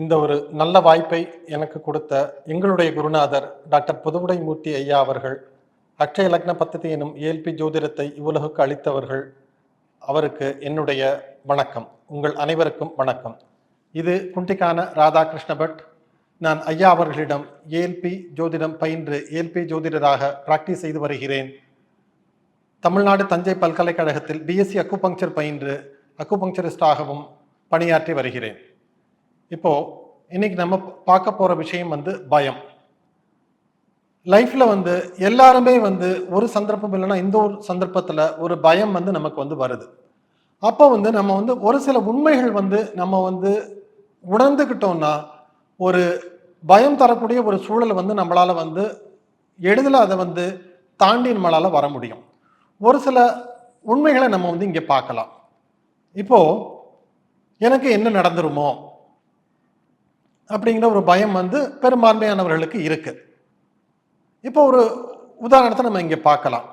இந்த ஒரு நல்ல வாய்ப்பை எனக்கு கொடுத்த எங்களுடைய குருநாதர் டாக்டர் புதுவுடை மூர்த்தி ஐயா அவர்கள் அக்ஷய லக்ன பத்ததி எனும் ஏல்பி ஜோதிடத்தை இவ்வுலகுக்கு அளித்தவர்கள் அவருக்கு என்னுடைய வணக்கம். உங்கள் அனைவருக்கும் வணக்கம். இது குண்டிக்கான ராதாகிருஷ்ண பட். நான் ஐயா அவர்களிடம் ஏல்பி ஜோதிடம் பயின்று ஏல்பி ஜோதிடராக பிராக்டிஸ் செய்து வருகிறேன். தமிழ்நாடு தஞ்சை பல்கலைக்கழகத்தில் பிஎஸ்சி அக்குபங்க்சர் பயின்று அக்குபங்க்சரிஸ்டாகவும் பணியாற்றி வருகிறேன். இப்போ இன்னைக்கு நம்ம பார்க்க போற விஷயம் வந்து பயம். லைஃப்ல வந்து எல்லாருமே வந்து ஒரு சந்தர்ப்பம் இல்லைன்னா இந்த ஒரு சந்தர்ப்பத்துல ஒரு பயம் வந்து நமக்கு வந்து வருது. அப்போ வந்து நம்ம வந்து ஒரு சில உண்மைகள் வந்து நம்ம வந்து உணர்ந்துக்கிட்டோம்னா ஒரு பயம் தரக்கூடிய ஒரு சூழலை வந்து நம்மளால வந்து எளிதில் அதை வந்து தாண்டி நம்மளால் வர முடியும். ஒரு சில உண்மைகளை நம்ம வந்து இங்கே பார்க்கலாம். இப்போ எனக்கு என்ன நடந்துருமோ? அப்படிங்கிற ஒரு பயம் வந்து பெரும்பான்மையானவர்களுக்கு இருக்கு. இப்போ ஒரு உதாரணத்தை நம்ம இங்கே பார்க்கலாம்.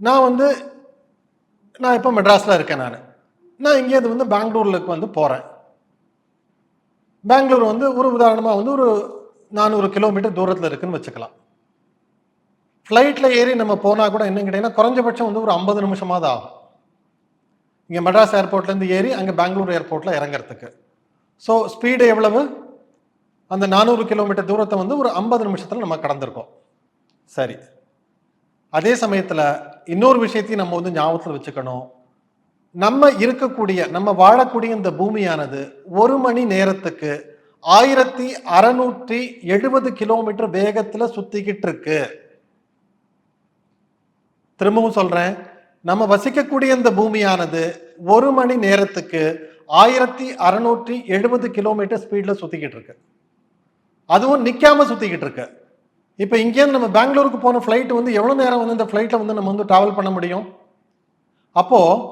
நான் வந்து நான் இப்போ மெட்ராஸில் இருக்கேன் நான். நான் இங்கேருந்து வந்து பெங்களூர்லுக்கு வந்து போகிறேன் பெங்களூர் வந்து ஒரு உதாரணமாக வந்து ஒரு நானூறு கிலோமீட்டர் தூரத்தில் இருக்குன்னு வச்சுக்கலாம். ஃப்ளைட்டில் ஏறி நம்ம போனால் கூட என்னன்னு கேட்டிங்கன்னா குறைஞ்சபட்சம் வந்து ஒரு ஐம்பது நிமிஷமாவது ஆகும். இங்கே மெட்ராஸ் ஏர்போர்ட்லேருந்து ஏறி அங்கே பெங்களூர் ஏர்போர்ட்டில் இறங்குறதுக்கு. ஸோ ஸ்பீடு எவ்வளவு? அந்த நானூறு கிலோமீட்டர் தூரத்தை வந்து ஒரு ஐம்பது நிமிஷத்தில் நம்ம கடந்திருக்கோம். சரி. அதே சமயத்தில் இன்னொரு விஷயத்தையும் நம்ம வந்து ஞாபகத்தில் வச்சுக்கணும். நம்ம இருக்கக்கூடிய நம்ம வாழக்கூடிய இந்த பூமியானது ஒரு மணி நேரத்துக்கு ஆயிரத்தி அறநூற்றி எழுபது கிலோமீட்டர் வேகத்தில் சுத்திக்கிட்டு இருக்கு. திரும்பவும் சொல்றேன். நம்ம வசிக்கக்கூடிய இந்த பூமியானது ஒரு மணி நேரத்துக்கு ஆயிரத்தி அறநூற்றி எழுபது கிலோமீட்டர் ஸ்பீட்ல சுத்திக்கிட்டு இருக்கு. அதுவும் நிற்காம சுற்றிக்கிட்டு இருக்கு. இப்போ இங்கேருந்து நம்ம பெங்களூருக்கு போன ஃப்ளைட் வந்து எவ்வளோ நேரம் வந்து இந்த ஃப்ளைட்டில் வந்து நம்ம வந்து ட்ராவல் பண்ண முடியும்? அப்போது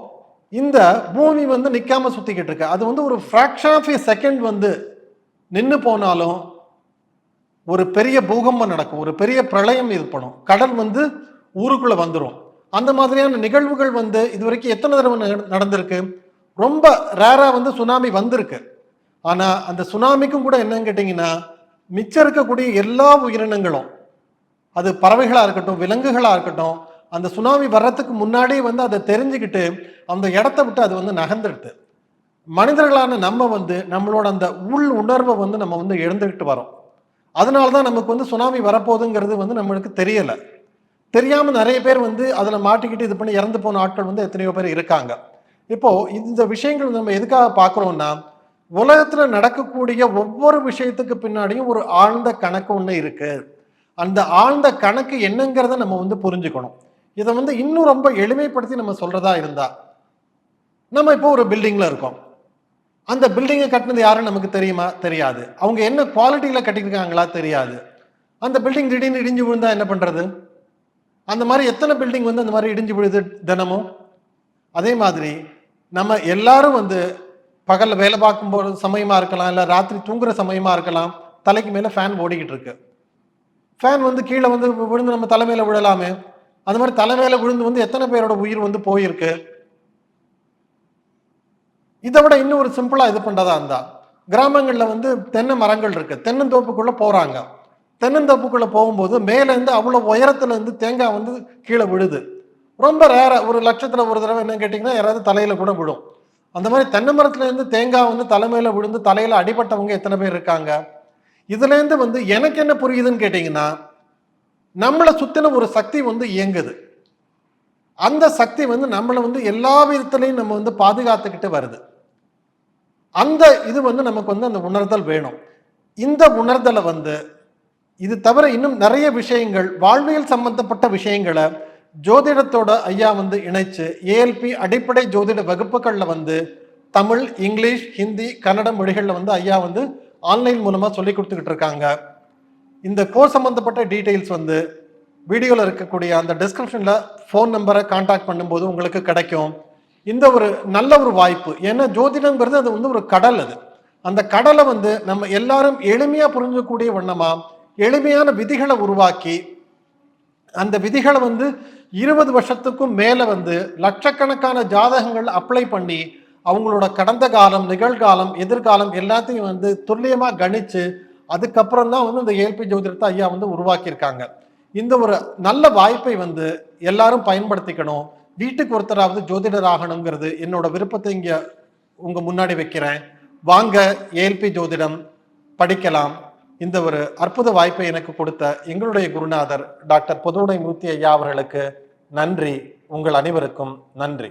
இந்த பூமி வந்து நிற்காம சுற்றிக்கிட்டு இருக்கு. அது வந்து ஒரு ஃப்ராக்ஷன் ஆஃப் ஏ செகண்ட் வந்து நின்று போனாலும் ஒரு பெரிய பூகம்பம் நடக்கும். ஒரு பெரிய பிரளயம் ஏற்படும். கடல் வந்து ஊருக்குள்ளே வந்துடும் அந்த மாதிரியான நிகழ்வுகள் வந்து இது வரைக்கும் எத்தனை தடவை நட- நடந்திருக்கு? ரொம்ப ரேராக வந்து சுனாமி வந்திருக்கு. ஆனால் அந்த சுனாமிக்கும் கூட என்னன்னு கேட்டிங்கன்னா மிச்சம் இருக்கக்கூடிய எல்லா உயிரினங்களும் அது பறவைகளாக இருக்கட்டும் விலங்குகளாக இருக்கட்டும் அந்த சுனாமி வர்றதுக்கு முன்னாடியே வந்து அதை தெரிஞ்சுக்கிட்டு அந்த இடத்த விட்டு அது வந்து நகர்ந்துடுது. மனிதர்களான நம்ம வந்து நம்மளோட அந்த உள் உணர்வை வந்து நம்ம வந்து எழுந்துக்கிட்டு வரோம். அதனால தான் நமக்கு வந்து சுனாமி வரப்போகுதுங்கிறது வந்து நம்மளுக்கு தெரியலை. தெரியாமல் நிறைய பேர் வந்து அதில் மாட்டிக்கிட்டு இது பண்ணி இறந்து போன ஆட்கள் வந்து எத்தனையோ பேர் இருக்காங்க. இப்போது இந்த விஷயங்கள் நம்ம எதுக்காக பார்க்குறோன்னா உலகத்தில் நடக்கக்கூடிய ஒவ்வொரு விஷயத்துக்கு பின்னாடியும் ஒரு ஆழ்ந்த கணக்கு ஒன்று இருக்குது அந்த ஆழ்ந்த கணக்கு என்னங்கிறத நம்ம வந்து புரிஞ்சுக்கணும். இதை வந்து இன்னும் ரொம்ப எளிமைப்படுத்தி நம்ம சொல்கிறதா இருந்தால் நம்ம இப்போ ஒரு பில்டிங்கில் இருக்கோம். அந்த பில்டிங்கை கட்டினது யாருன்னு நமக்கு தெரியுமா? தெரியாது. அவங்க என்ன குவாலிட்டியில் கட்டியிருக்காங்களா? தெரியாது. அந்த பில்டிங் திடீர்னு இடிஞ்சு விழுந்தா என்ன பண்ணுறது அந்த மாதிரி எத்தனை பில்டிங் வந்து அந்த மாதிரி இடிஞ்சு விழுது தினமும்? அதே மாதிரி நம்ம எல்லாரும் வந்து பகலில் வேலை பார்க்கும் போது சமயமாக இருக்கலாம் இல்லை ராத்திரி தூங்குற சமயமாக இருக்கலாம் தலைக்கு மேலே ஃபேன் ஓடிக்கிட்டு இருக்கு. ஃபேன் வந்து கீழே வந்து விழுந்து நம்ம தலைமையில் விழலாமே அந்த மாதிரி தலைமையில விழுந்து வந்து எத்தனை பேரோட உயிர் வந்து போயிருக்கு? இதை விட இன்னும் ஒரு சிம்பிளாக இது பண்ணுறதா இருந்தா கிராமங்களில் வந்து தென்னை மரங்கள் இருக்கு தென்னந்தோப்புக்குள்ளே போகிறாங்க தென்னந்தோப்புக்குள்ளே போகும்போது மேலேருந்து அவ்வளோ உயரத்துலேருந்து தேங்காய் வந்து கீழே விழுது. ரொம்ப ரேராக ஒரு லட்சத்தில் ஒரு தடவை என்ன கேட்டிங்கன்னா யாராவது தலையில் கூட விழும். அந்த மாதிரி தென்னை மரத்துலேருந்து தேங்காய் வந்து தலைமையில் விழுந்து தலையில் அடிபட்டவங்க எத்தனை பேர் இருக்காங்க? இதுலேருந்து வந்து எனக்கு என்ன புரியுதுன்னு கேட்டிங்கன்னா நம்மளை சுற்றின ஒரு சக்தி வந்து இயங்குது. அந்த சக்தி வந்து நம்மளை வந்து எல்லா விதத்துலையும் நம்ம வந்து பாதுகாத்துக்கிட்டு வருது. அந்த இது வந்து நமக்கு வந்து அந்த உணர்தல் வேணும். இந்த உணர்தலை வந்து இது தவிர இன்னும் நிறைய விஷயங்கள் வாழ்வியல் சம்பந்தப்பட்ட விஷயங்களை ஜோதிடத்தோட ஐயா வந்து இணைச்சு ஏஎல்பி அடிப்படை ஜோதிட வகுப்புகளில் வந்து தமிழ் இங்கிலீஷ் ஹிந்தி கன்னட மொழிகளில் வந்து ஐயா வந்து ஆன்லைன் மூலமாக சொல்லி கொடுத்துக்கிட்டு இருக்காங்க. இந்த கோர்ஸ் சம்மந்தப்பட்ட டீட்டெயில்ஸ் வந்து வீடியோவில் இருக்கக்கூடிய அந்த டிஸ்கிரிப்ஷனில் ஃபோன் நம்பரை காண்டாக்ட் பண்ணும்போது உங்களுக்கு கிடைக்கும். இந்த ஒரு நல்ல ஒரு வாய்ப்பு. ஏன்னா ஜோதிடங்கிறது அது வந்து ஒரு கடல் அது. அந்த கடலை வந்து நம்ம எல்லாரும் எளிமையாக புரிஞ்சக்கூடிய வண்ணமாக எளிமையான விதிகளை உருவாக்கி அந்த விதிகளை வந்து இருபது வருஷத்துக்கும் மேலே வந்து லட்சக்கணக்கான ஜாதகங்கள் அப்ளை பண்ணி அவங்களோட கடந்த காலம் நிகழ்காலம் எதிர்காலம் எல்லாத்தையும் வந்து துல்லியமாக கணித்து அதுக்கப்புறம் தான் வந்து இந்த ஏல்பி ஜோதிடத்தை ஐயா வந்து உருவாக்கியிருக்காங்க. இந்த ஒரு நல்ல வாய்ப்பை வந்து எல்லாரும் பயன்படுத்திக்கணும். வீட்டுக்கு ஒருத்தராவது ஜோதிடர் ஆகணுங்கிறது என்னோட விருப்பத்தை இங்கே உங்கள் முன்னாடி வைக்கிறேன். வாங்க ஏல்பி ஜோதிடம் படிக்கலாம். இந்த ஒரு அற்புத வாய்ப்பை எனக்கு கொடுத்த எங்களுடைய குருநாதர் டாக்டர் பொதுவுடை மூர்த்தி ஐயா அவர்களுக்கு நன்றி. உங்கள் அனைவருக்கும் நன்றி.